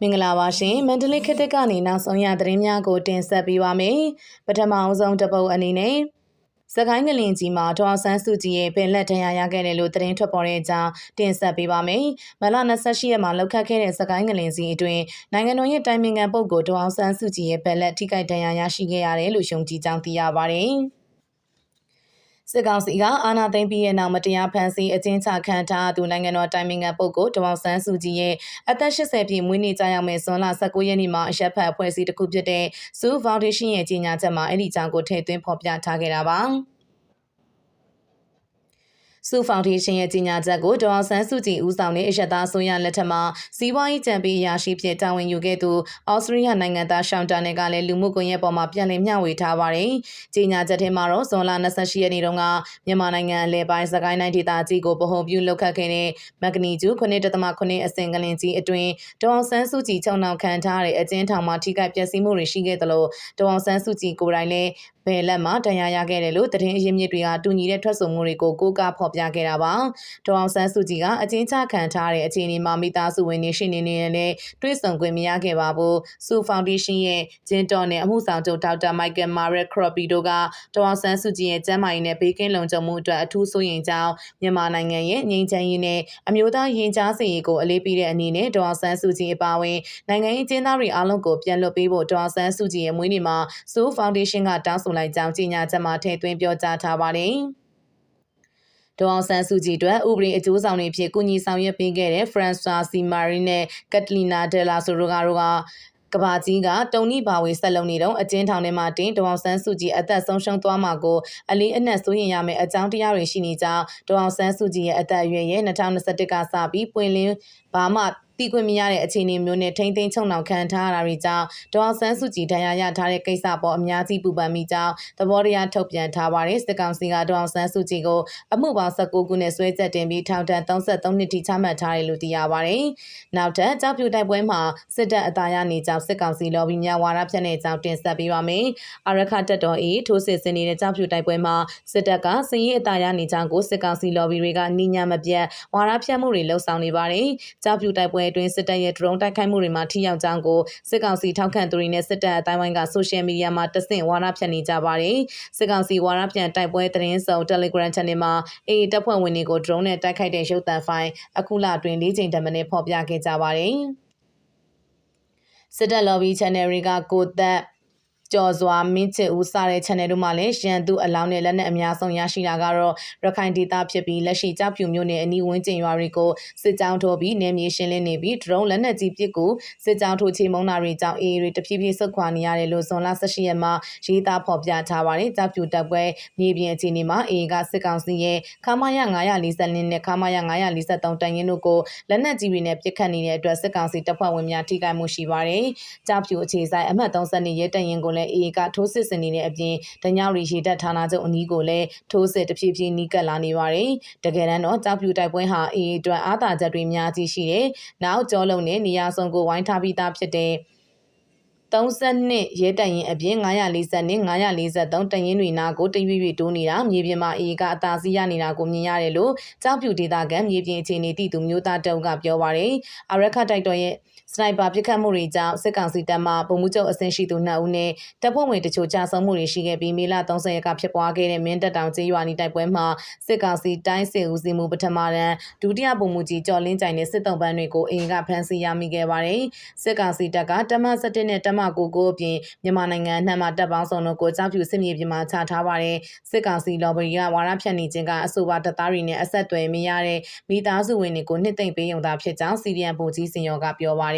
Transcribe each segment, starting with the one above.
မင်္ဂလာပါရှင်မန္တလေးခေတ်သစ်ကနေနောက်ဆုံးရသတင်းများကိုတင်ဆက်ပေးပါမယ်ပထမအဆုံးတစ်ပုတ်အနေနဲ့စကိုင်းငလင်ကြီးမှာဒေါ်ဆန်းစုကြည်ရဲ့ပင်လက်ထံရရခဲ့တယ်လို့သတင်းထွက်ပေါ်တဲ့အကြောင်းတင်ဆက်ပေးပါမယ်။မလ28ရက်မှာလောက်ခတ်ခဲ့တဲ့စကိုင်းငလင်ကြီးအတွင်းနိုင်ငံတော်ရဲ့တိုင်ပင်ခံပုဂ္ဂိုလ်ဒေါ်ဆန်းစုကြည်ရဲ့ပင်လက်ထိခိုက်ဒဏ်ရာရရှိခဲ့ရတယ်လို့ရှုံကြည်ကြောင်းသိရပါတယ်။ စစ်ကောင်စီကအာဏာသိမ်းပြီးရဲ့နောက်မတရားဖမ်းဆီးအကျဉ်းချခံထားသူနိုင်ငံတော်တိုင်ပင်ခံပုဂ္ဂိုလ်ဒေါက်ဆန်းစုကြည်ရဲ့အသက်80ပြည့်မွေးနေ့ကြာရောက်မဲ့ဇွန်လ19ရက်နေ့မှာအရက်ဖက်အဖွဲ့အစည်းတစ်ခုဖြစ်တဲ့ Zoo Foundation ရဲ့ကြီးညာချက်မှာအဲ့ဒီကြောင့်ကိုထည့်သွင်းဖော်ပြထားခဲ့တာပါ။ ဆူဖောင်ဒေးရှင်းရဲ့ကြီးညာချက်ကိုဒေါ်ဆန်းစုကြည်ဦးဆောင်တဲ့အရက်သားအစိုးရလက်ထက်မှာစီးပွားရေးကြံပေးရာရှိဖြစ်တာဝန်ယူခဲ့သူဩစတြေးလျနိုင်ငံသားရှောင်းတာနယ်ကလည်းလူမှုကွန်ရက်ပေါ်မှာပြန်လည်မျှဝေထားပါတယ်။ကြီးညာချက်ထဲမှာတော့ဇွန်လ28ရက်နေ့တုန်းကမြန်မာနိုင်ငံအလဲပိုင်းစကိုင်းတိုင်းဒေသကြီးကိုဗဟိုပြုလုပ်ခတ်ခဲ့တဲ့မက်ဂနီကျူ9.9အစင်ကလင်ကြီးအတွင်းဒေါ်ဆန်းစုကြည်ချုံနှောင်ခံထားတဲ့အကျဉ်းထောင်မှာထိခိုက်ပျက်စီးမှုတွေရှိခဲ့သလိုဒေါ်ဆန်းစုကြည်ကိုယ်တိုင်လည်း ဘယ်လက်မှာတန်ရာရခဲ့တယ်လို့သတင်းအရင်းမြစ်တွေကတူညီတဲ့ထွက်ဆိုမှုတွေကိုကိုးကားဖော်ပြခဲ့တာပါ။ဒေါအောင်ဆန်းစုကြည်ကအကျဉ်းချခံထားတဲ့အခြေအနေမှာမိသားစုဝင်တွေရှိနေနေနဲ့တွေ့ဆုံခွင့်မရခဲ့ပါဘူး။ဆူဖောင်ဒေးရှင်းရဲ့ဂျင်းတော်နဲ့အမှုဆောင်ချုပ်ဒေါက်တာမိုက်ကယ်မာရက်ခရော့ပီတို့ကဒေါအောင်ဆန်းစုကြည်ရဲ့ကျန်းမာရေးနဲ့ဘေးကင်းလုံခြုံမှုအတွက်အထူးစိုးရိမ်ကြောင်းမြန်မာနိုင်ငံရဲ့ငြိမ်းချမ်းရေးနဲ့အမျိုးသားရင်ကြားစေရေးကိုအလေးပေးတဲ့အနေနဲ့ဒေါအောင်ဆန်းစုကြည်အပါအဝင်နိုင်ငံရေးကျင်းသားတွေအားလုံးကိုပြန်လွှတ်ပေးဖို့ဒေါအောင်ဆန်းစုကြည်ရဲ့မွေးနေ့မှာဆူဖောင်ဒေးရှင်းကတောင်းဆိုလိုက်ကြောင်းကြေညာချက်မှာထည့်သွင်းပြောကြားထားပါတယ်။ဒေါအောင်ဆန်းစုကြည်အတွက်ဥပဒေအကျိုးဆောင်တွေဖြစ်ကူညီဆောင်ရွက်ပေးခဲ့တဲ့ François Simari နဲ့ Catalina Della Soroga တို့ကကဘာကြီးကတုံနီပါဝေဆက်လုံးနေတော့အကျဉ်းထောင်ထဲမှာတင်ဒေါအောင်ဆန်းစုကြည်အသက်ဆုံးရှုံးသွားမှာကိုအလေးအနက်စိုးရင်ရမယ့်အကြောင်းတရားတွေရှိနေကြောင်းဒေါအောင်ဆန်းစုကြည်ရဲ့အသက်အရွယ်ရဲ့2021ကစပြီးပွင့်လင်းဘာမှ တည်ခွင့်မရတဲ့အခြေအနေမျိုးနဲ့ထိမ့်သိမ်းချုံနှောင်ခံထားရတာတွေကြောင့်ဒေါအောင်ဆန်းစုကြည်ဒဏ်ရာရထားတဲ့ကိစ္စပေါ်အများကြီးပူပန်မိကြောင်းသဘောတရားထုတ်ပြန်ထားပါတယ်စစ်ကောင်စီကဒေါအောင်ဆန်းစုကြည်ကိုအမှုပေါင်း19ခုနဲ့ဆွဲချက်တင်ပြီးထောင်ဒဏ်33နှစ်ထိချမှတ်ထားတယ်လို့သိရပါတယ်နောက်ထပ်ကြောက်ပြူတိုက်ပွဲမှာစစ်တပ်အသားရနေကြောင်းစစ်ကောင်စီလော်ဘီများဝါဒဖြန့်နေကြောင်းတင်ဆက်ပေးပါမယ်အာရခတက်တော်အေထိုးစစ်ဆင်နေတဲ့ကြောက်ပြူတိုက်ပွဲမှာစစ်တပ်ကစည်ရေးအသားရနေကြောင်းကိုစစ်ကောင်စီလော်ဘီတွေကနှိညာမပြတ်ဝါဒဖြန့်မှုတွေလှုံ့ဆော်နေပါတယ်ကြောက်ပြူတိုက်ပွဲအတွင်းစစ်တပ်ရဲ့ဒရုန်းတိုက်ခိုက်မှုတွေမှာ ထိရောက်ကြောင်းကို စစ်ကောင်စီထောက်ခံသူတွေနဲ့ စစ်တပ်အတိုင်းဝိုင်းက ဆိုရှယ်မီဒီယာမှာတဆင့် ဝါဒဖြန့်နေကြပါတယ်စစ်ကောင်စီဝါဒဖြန့်တိုက်ပွဲသတင်းစုံ Telegram Channel မှာအေးတပ်ဖွဲ့ဝင်တွေကိုဒရုန်းနဲ့တိုက်ခိုက်တဲ့ရုပ်သံဖိုင်အခုလအတွင်း၄ချိန်တမနဲ့ဖော်ပြခဲ့ကြပါတယ်စစ်တပ် lobby channel တွေကကိုသက် ကျော်စွာမင်းချစ်ဦးစတဲ့ channel တို့မှာလည်းရန်သူအလောင်းနဲ့လက်နက်အများဆုံးရရှိတာကတော့ရခိုင်ဒေသဖြစ်ပြီးလက်ရှိကြောက်ဖြူမျိုးနဲ့အနီးဝန်းကျင်ရွာတွေကိုစစ်ကြောင်းထိုးပြီးနယ်မြေရှင်းလင်းနေပြီးဒရုန်းလက်နက်ကြီးပစ်ကူစစ်ကြောင်းထိုးချေမှုန်းတာတွေကြောင့်အေးတွေတဖြည်းဖြည်းဆုတ်ခွာနေရတယ်လို့ဇွန်လ18ရက်မှာရေးသားဖော်ပြထားပါတယ်ကြောက်ဖြူတပ်ပွဲမြေပြင်အခြေအနေမှာအေးကစစ်ကောင်စီရဲ့ခမာယ940နဲ့ခမာယ943တန်ရင်တို့ကိုလက်နက်ကြီးတွေနဲ့ပစ်ခတ်နေတဲ့အတွက်စစ်ကောင်စီတပ်ဖွဲ့ဝင်များထိခိုက်မှုရှိပါတယ်ကြောက်ဖြူအခြေဆိုင်အမှတ်30ရဲတရင်ကိုလည်းအေကထိုးစစ်ဆင်နေတဲ့အပြင်တညောင်ရီရေတပ်ဌာနချုပ်အနီးကိုလည်းထိုးစစ်တဖြည်းဖြည်းနီးကပ်လာနေပါတယ်။တကယ်တမ်းတော့ကြောက်ပြူတိုက်ပွဲဟာအေအတွက်အားသာချက်တွေများကြီးရှိတယ်။နောက်ကြောလုံးနဲ့နေရာဆုံးကိုဝိုင်းထားပြီးသားဖြစ်တဲ့32ရဲတရင်အပြင်940နဲ့943တရင်တွေနာကိုတရွေ့ရွေ့တိုးနေတာမြေပြင်မှာအေကအသာစီးရနေတာကိုမြင်ရတယ်လို့ကြောက်ပြူဒေတာကန်မြေပြင်အခြေအနေတည်သူမျိုးသားတုံးကပြောပါရယ်အရက်ခတိုက်တော်ရဲ့စနိုက်ပါပစ်ခတ်မှုတွေကြောင့်စစ်ကောင်စီတပ်မှဗိုလ်မှူးချုပ်အဆင့်ရှိသူ2ဦးနဲ့တပ်ဖွဲ့ဝင်တချို့ကြာဆုံးမှုတွေရှိခဲ့ပြီးမေလ30ရက်ကဖြစ်ပွားခဲ့တဲ့မင်းတပ်တောင်ကျေးရွာနီတိုက်ပွဲမှာစစ်ကောင်စီတိုင်းစစ်ဦးစီးမှုပထမတန်းဒုတိယဗိုလ်မှူးကြီးကျော်လင်းကြိုင်နဲ့စစ်တုံးပန်းတွေကိုအင်ကဖမ်းဆီးရမိခဲ့ပါတယ်စစ်ကောင်စီတပ်ကတမ17နဲ့တမ9ကိုအပြင်မြန်မာနိုင်ငံအနှံ့မှာတပ်ပေါင်းစုံတို့ကိုကြောက်ဖြူစစ်မြေပြင်မှာချထားပါတယ်စစ်ကောင်စီလော်ဘရီကဝါရဖြန့်နေခြင်းကအဆိုပါတပ်သားတွေနဲ့အဆက်အသွယ်မရတဲ့မိသားစုဝင်တွေကိုနှစ်သိမ့်ပေးရုံသာဖြစ်ကြောင်းစီရီယံဗိုလ်ကြီးစင်ရောကပြောပါတယ်။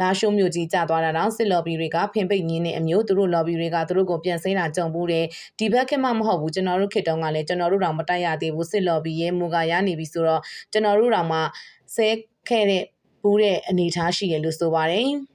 လာရှိုးမျိုးကြီးကျသွားတာတော့စစ်လော်ဘီတွေကဖင်ပိတ်ညင်းတဲ့အမျိုးသူတို့လော်ဘီတွေကသူတို့ကိုပြန်ဆင်းတာကြုံဘူးတယ်။ဒီဘက်ခေတ်မှမဟုတ်ဘူးကျွန်တော်တို့ခေတ်တုန်းကလည်းကျွန်တော်တို့တောင်မတိုက်ရသေးဘူးစစ်လော်ဘီရဲ့မူကရနေပြီဆိုတော့ကျွန်တော်တို့တောင်မှဆဲခဲ့တဲ့ဘူးတဲ့အနေထားရှိရလို့ဆိုပါတယ်။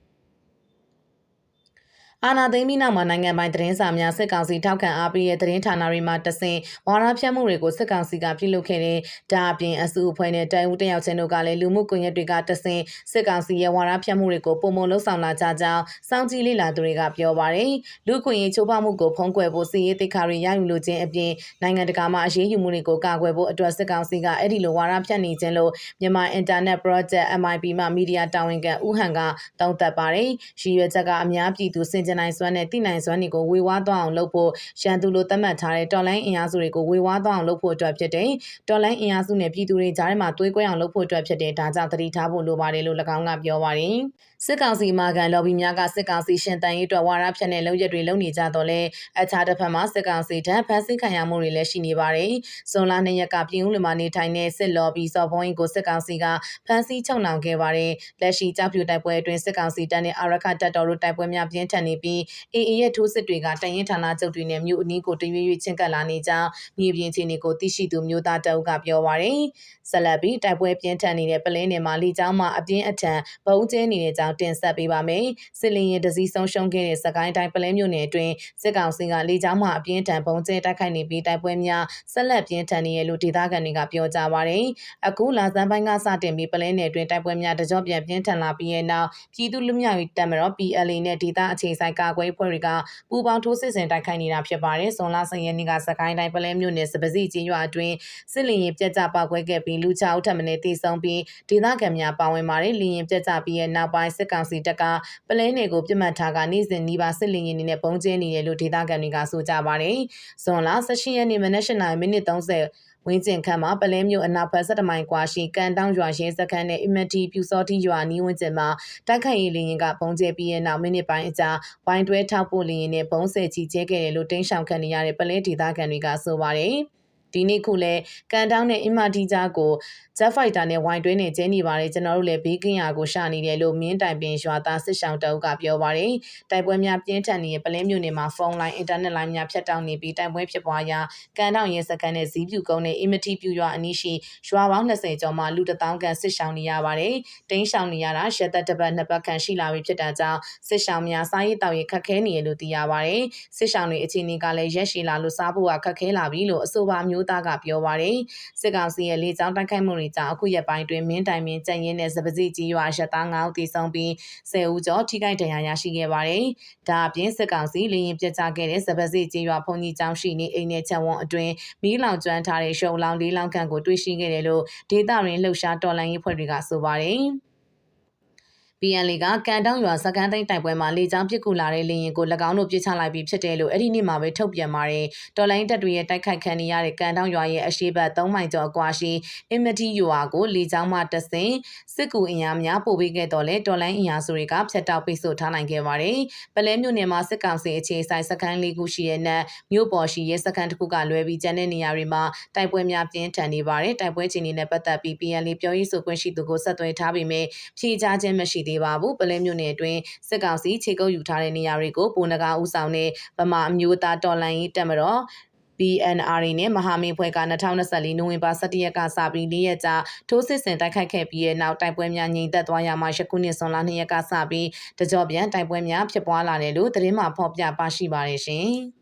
အာဏာသိမ်းပြီးနောက်မှာနိုင်ငံပိုင်သတင်းစာများစစ်ကောင်စီထောက်ခံအားပေးတဲ့သတင်းဌာနတွေမှာတဆင့်ဝါဒဖြန့်မှုတွေကိုစစ်ကောင်စီကပြုလုပ်ခဲ့တဲ့ဒါအပြင်အစုအဖွဲ့နဲ့တိုင်ဦးတယောက်ချင်းတို့ကလည်းလူမှုကွန်ရက်တွေကတဆင့်စစ်ကောင်စီရဲ့ဝါဒဖြန့်မှုတွေကိုပုံမလှုပ်ဆောင်လာကြကြောင်းစောင့်ကြည့်လေ့လာသူတွေကပြောပါတယ်လူခွင့်ရေးချိုးဖောက်မှုကိုဖုံးကွယ်ဖို့စီရေးတိတ်ခါတွေရယူလိုခြင်းအပြင်နိုင်ငံတကာမှာအရေးယူမှုတွေကိုကာကွယ်ဖို့အတွက်စစ်ကောင်စီကအဲ့ဒီလိုဝါဒဖြန့်နေခြင်းလို့မြန်မာ Internet Project MIP မှမီဒီယာတာဝန်ခံဦးဟန်ကတောင်းသက်ပါတယ်ရည်ရွယ်ချက်ကအများပြည်သူစင်ကြင်နိုင်စွမ်းနဲ့တိနိုင်စွမ်းတွေကိုဝေဝါးသွားအောင်လုပ်ဖို့ရန်သူလိုသတ်မှတ်ထားတဲ့တော်လိုင်းအင်အားစုတွေကိုဝေဝါးသွားအောင်လုပ်ဖို့အတွက်ဖြစ်တဲ့တော်လိုင်းအင်အားစုနဲ့ပြည်သူတွေကြားထဲမှာသွေးကွဲအောင်လုပ်ဖို့အတွက်ဖြစ်တဲ့ဒါကြောင့်တတိထားဖို့လိုပါတယ်လို့၎င်းကပြောပါတယ် စစ်ကောင်စီမာကန်လော်ဘီများကစစ်ကောင်စီရှင်တန်ရေးအတွက်ဝါရဖြတ်တဲ့လုံရက်တွေလုပ်နေကြတော့လဲအခြားတစ်ဖက်မှာစစ်ကောင်စီထံဖမ်းဆီးခံရမှုတွေလည်းရှိနေပါတယ်။ဇွန်လ2ရက်ကပြည်ဦးလွန်မှာနေထိုင်တဲ့စစ်လော်ဘီစော်ဘုံရင်ကိုစစ်ကောင်စီကဖမ်းဆီးချုပ်နှောင်ခဲ့ပါတယ်။လက်ရှိကြောက်ဖြူတိုက်ပွဲအတွင်းစစ်ကောင်စီတပ်နဲ့အာရခတပ်တော်တို့တိုက်ပွဲများပြင်းထန်နေပြီးအေအေရဲ့ထိုးစစ်တွေကတရင်ဌာနချုပ်တွေနဲ့မြို့အနီးကိုတရွေ့ရွေ့ချင်းကပ်လာနေကြောင်းမြေပြင်ခြေနေကိုသိရှိသူမျိုးသားတအုပ်ကပြောပါတယ်။ဆက်လက်ပြီးတိုက်ပွဲပြင်းထန်နေတဲ့ပလင်းနယ်မှာလီကျောင်းမှာအပြင်းအထန်ဗုံးကျဲနေတဲ့ကြောင်းတင်ဆက်ပေးပါမယ်။စစ်လင်းရင်တစည်းဆုံးရှုံးခဲ့တဲ့စကိုင်းတိုင်းပလဲမြို့နယ်အတွင်းစစ်ကောင်စီကလေကြောင်းမှအပြင်းထန်ပုံကျဲတိုက်ခိုက်နေပြီးတိုက်ပွဲများဆက်လက်ပြင်းထန်နေရလို့ဒေသခံတွေကပြောကြပါရယ်အခုလာဇန်ပိုင်းကစတင်ပြီးပလဲနယ်အတွင်းတိုက်ပွဲများတကြောပြန်ပြင်းထန်လာပြီးတဲ့နောက်ပြည်သူလူမျိုးရေးတပ်မတော် PLA နဲ့ဒေသအခြေစိုက်ကာကွယ်ဖွဲ့တွေကပူးပေါင်းထိုးစစ်ဆင်တိုက်ခိုက်နေတာဖြစ်ပါတယ်ဇွန်လ10ရက်နေ့ကစကိုင်းတိုင်းပလဲမြို့နယ်စပစီချင်းရွာအတွင်းစစ်လင်ရင်ပြက်ကျပောက်ကွဲခဲ့ပြီးလူချောက်ထပ်မံတေဆုံးပြီးဒေသခံများပါဝင်ပါတယ်လင်ရင်ပြက်ကျပြီးရဲ့နောက်ပိုင်းစစ်ကောင်စီတပ်ကပလဲနယ်ကိုပြစ်မှတ်ထားကနေ့စဉ်နီးပါးစစ်လင်ရင်တွေနဲ့ပုံကျင်းနေတယ်လို့ဒေသခံတွေကဆိုကြပါတယ်။ဇွန်လ18ရက်နေ့မနက်၈နာရီမိနစ်30ဝင်းကျင်ခန့်မှာပလဲမျိုးအနောက်ဘက်17မိုင်ကွာရှိကန်တောင်းရွာရဲစခန်းနဲ့အင်မတီပြူစောတိရွာနီးဝန်းကျင်မှာတိုက်ခိုက်ရေးလင်းရင်ကပုံကျဲပြီးရဲ့နောက်မိနစ်ပိုင်းအကြာဝိုင်းတွဲထောက်ပို့လင်းရင်နဲ့ပုံဆဲချီကျဲခဲ့တယ်လို့တင်းရှောင်ခံနေရတဲ့ပလဲဒေသခံတွေကဆိုပါတယ်။ ဒီနေ့ခုလဲကန်တောင်းနဲ့အင်မာတီဂျာကိုဂျက်ဖိုက်တာနဲ့ဝိုင်တွင်းနဲ့ကျင်းနေပါတယ်ကျွန်တော်တို့လည်းဘေးကင်းရာကိုရှာနေတယ်လို့မင်းတိုင်ပင်ရွာသားစစ်ဆောင်တအုပ်ကပြောပါတယ်တိုက်ပွဲများပြင်းထန်နေတဲ့ပလဲမြို့နယ်မှာဖုန်းလိုင်းအင်တာနက်လိုင်းများဖြတ်တောက်နေပြီးတိုက်ပွဲဖြစ်ပွားရာကန်တောင်းရဲစခန်းနဲ့ဇီးပြူကုန်းနဲ့အင်မတီပြူရွာအနီးရှိရွာပေါင်း20ကျော်မှာလူတထောင်ခန့်စစ်ဆောင်နေရပါတယ်တင်းရှောင်နေရတာရှက်သက်တစ်ပတ်နှစ်ပတ်ခန့်ရှိလာပြီဖြစ်တာကြောင့်စစ်ဆောင်များစားရေးတောက်ရေးခက်ခဲနေရလို့သိရပါတယ်စစ်ဆောင်တွေအခြေအနေကလည်းရက်ရှည်လာလို့စားဖို့ကခက်ခဲလာပြီလို့အဆိုပါမျိုးသားကပြောပါတယ်စစ်ကောင်စီရဲ့လေကြောင်းတိုက်ခိုက်မှုတွေကြောင့်အခုရက်ပိုင်းတွင်မင်းတိုင်မင်းကြံရင်နဲ့စပစီကြီးရွာရသား9ဦးသေဆုံးပြီး10ဦးကျော်ထိခိုက်ဒဏ်ရာရရှိခဲ့ပါတယ်ဒါအပြင်စစ်ကောင်စီလေရင်ပြစ်ချခဲ့တဲ့စပစီကြီးရွာဘုံကြီးကျောင်းရှိနေအိမ်နဲ့ချက်ဝန်းအတွင်းမီးလောင်ကျွမ်းထားတဲ့ရှုံလောင်လေးလောင်ခန့်ကိုတွေ့ရှိခဲ့တယ်လို့ဒေတာရင်းလှုပ်ရှားတော်လှန်ရေးဖွဲ့တွေကဆိုပါတယ်။ PNL ကကန်တောင်းရွာစကန်သိန်းတိုက်ပွဲမှာလေကြောင်းပစ်ကူလာတဲ့လေရင်ကို၎င်းတို့ပစ်ချလိုက်ပြီးဖြစ်တယ်လို့အဲ့ဒီနေ့မှာပဲထုတ်ပြန်ပါတယ်။တော်လိုင်းတပ်တွေရဲ့တိုက်ခိုက်ခံနေရတဲ့ကန်တောင်းရွာရဲ့အရှိတ်3မိုင်ကျော်အကွာရှိအင်မတီရွာကိုလေကြောင်းမှတဆင်စစ်ကူအင်အားများပို့ပေးခဲ့တော့လေတော်လိုင်းအင်အားစုတွေကဖျက်တောက်ပိတ်ဆို့ထားနိုင်ခဲ့ပါတယ်။ပလဲမြို့နယ်မှာစစ်ကောင်စီအခြေစိုက်စကန်လေးခုရှိတဲ့နက်မြို့ပေါ်ရှိရဲစကန်တစ်ခုကလွဲပြီးကျန်တဲ့နေရာတွေမှာတိုက်ပွဲများပြင်းထန်နေပါတယ်။တိုက်ပွဲချိန်တွေနဲ့ပတ်သက်ပြီး PNL ပြောရေးဆိုခွင့်ရှိသူကိုဆက်သွယ်ထားပြီးမြဖြေကြားခြင်းမရှိသေးပါဘူးပလဲမြို့နယ်အတွင်းစစ်ကောင်စီခြေကုပ်ယူထားတဲ့နေရာတွေကိုပုံနဂါဦးဆောင်တဲ့ဗမာအမျိုးသားတော်လှန်ရေးတပ်မတော် BNR နဲ့မဟာမိတ်ဖွဲ့က2024နိုဝင်ဘာ17ရက်ကစပြီး၄ရက်ကြာထိုးစစ်ဆင်တိုက်ခိုက်ခဲ့ပြီးတဲ့နောက်တိုက်ပွဲများငြိမ်သက်သွားရမှာယခုနှစ်ဇွန်လ2ရက်ကစပြီးတကြောပြန်တိုက်ပွဲများဖြစ်ပွားလာတယ်လို့သတင်းမှဖော်ပြပါရှိပါတယ်ရှင်။